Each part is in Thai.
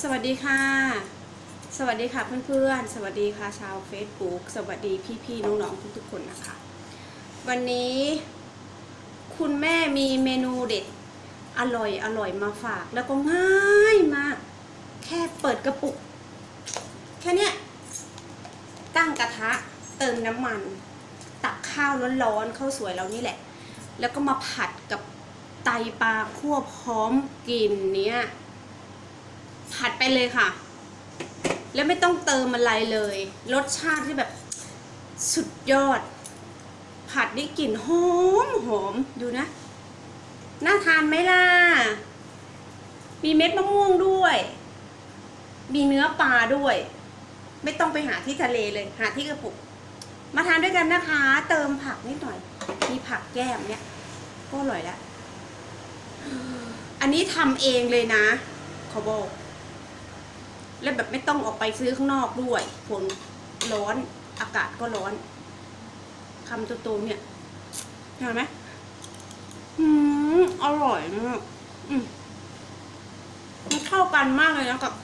สวัสดีค่ะ สวัสดีค่ะเพื่อนๆ สวัสดีค่ะชาว Facebook สวัสดีพี่ๆน้องๆทุกๆคนนะคะ วันนี้คุณแม่มีเมนูเด็ดอร่อยอร่อยมาฝาก แล้วก็ง่ายมาก แค่เปิดกระปุก แค่เนี้ยตั้งกระทะเติมน้ำมัน ตักข้าวร้อนๆข้าวสวยเรานี่แหละ แล้วก็มาผัดกับไตปลาคั่วพร้อมกินเนี้ย ผัดไปเลยค่ะ แล้วไม่ต้องเติมอะไรเลย รสชาติที่แบบสุดยอด ผัดได้กลิ่นหอมหอมดูนะ น่าทานไหมล่ะ มีเม็ดมะม่วงด้วย มีเนื้อปลาด้วย ไม่ต้องไปหาที่ทะเลเลยหาที่กระปุก มาทานด้วยกันนะคะ เติมผักนิดหน่อย มีผักแก้มเนี่ยก็อร่อยแล้วอันนี้ทำเองเลยนะขอบอก แล้วแบบไม่ต้องออกไปซื้อข้างนอกด้วยฝนร้อนอากาศก็ร้อนคำโตๆเนี่ยเห็นไหมอืมอร่อยมากอืมมันเข้ากันมากเลยนะกับ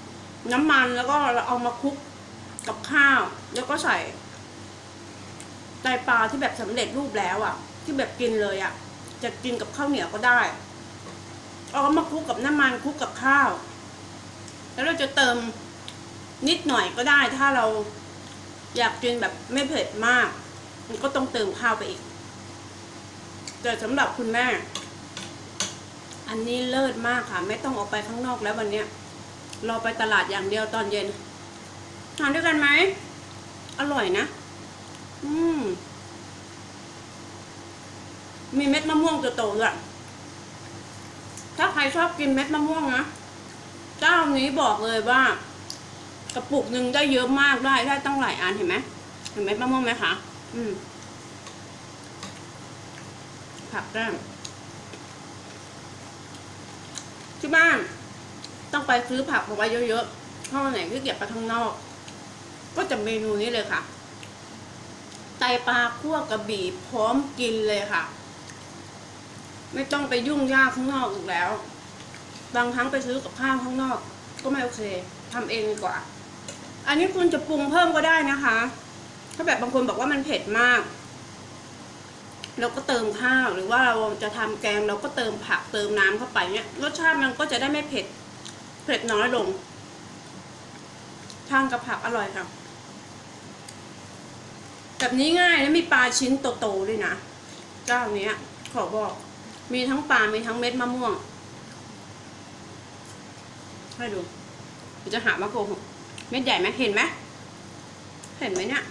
น้ำมันแล้วก็เราเอามาคลุกกับข้าว แล้วก็ใส่ไตปลาที่แบบสำเร็จรูปแล้วอะ่ะ ที่แบบกินเลยอะ่ะ จะกินกับข้าวเหนียวก็ได้ เอามาคลุกกับน้ำมันคลุกกับข้าว แล้วเราจะเติม นิดหน่อยก็ได้ถ้าเราอยากกินแบบไม่เผ็ดมาก มันก็ต้องเติมข้าวไปอีก แต่สำหรับคุณแม่ อันนี้เลิศมากค่ะ ไม่ต้องออกไปข้างนอกแล้ววันเนี้ยเราไปตลาดอย่างเดียวตอนเย็นทานด้วยกันไหม อร่อยนะ อืม มีเม็ดมะม่วงโตๆด้วยถ้าใครชอบกินเม็ดมะม่วงนะเจ้านี้บอกเลยว่า กระปุกหนึ่งได้เยอะมากได้ได้ตั้งหลายอันเห็นไหมเห็นเม็ดมะม่วงไหมคะอืมผักแก้มที่บ้าน ต้องไปซื้อผักมาไว้เยอะๆเพราะไหนที่เก็บไปข้างนอก ก็จะเมนูนี้เลยค่ะ ไตปลาคั่วกระบี่พร้อมกินเลยค่ะ ไม่ต้องไปยุ่งยากข้างนอกอีกแล้ว บางครั้งไปซื้อกับข้าวข้างนอก ก็ไม่โอเคทำเองดีกว่า อันนี้คุณจะปรุงเพิ่มก็ได้นะคะ ถ้าแบบบางคนบอกว่ามันเผ็ดมาก เราก็เติมข้าวหรือว่าเราจะทำแกงเราก็เติมผักเติมน้ำเข้าไปเนี่ยรสชาติมันก็จะได้ไม่เผ็ดเผ็ดน้อยลงทานกับผักอร่อยค่ะ แบบนี้ง่ายและมีปลาชิ้นโตๆด้วยนะเจ้าเนี้ยขอบอก มีทั้งปลา มีทั้งเม็ดมะม่วง ให้ดูจะหามาโกหก เม็ดใหญ่ไหมเห็นไหมเห็นไหมเนี่ย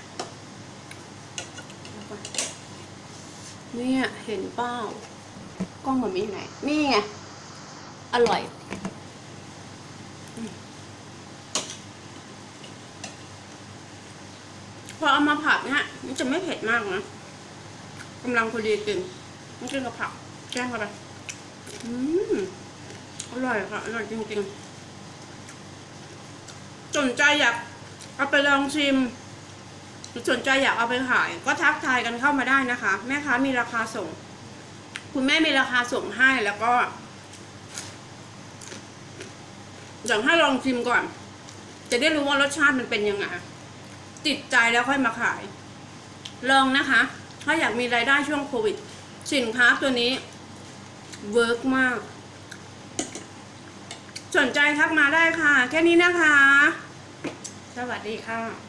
เนี่ยเห็นเป้ากล้องมันมีไหนนี่ไงอร่อยพอเอามาผัดเนี่ยมันจะไม่เผ็ดมากนะกำลังพอดีกินมันกินกับผักแกล้งเข้าไปอืมอร่อยค่ะอร่อยจริงๆ สนใจอยากเอาไปลองชิม หรือสนใจอยากเอาไปขาย ก็ทักทายกันเข้ามาได้นะคะ แม่ค้ามีราคาส่ง คุณแม่มีราคาส่งให้แล้วก็อยากให้ลองชิมก่อน จะได้รู้ว่ารสชาติมันเป็นยังไงติดใจแล้วค่อยมาขาย ลองนะคะ ถ้าอยากมีรายได้ช่วงโควิด สินค้าตัวนี้เวิร์กมาก สนใจทักมาได้ค่ะ แค่นี้นะคะ สวัสดีค่ะ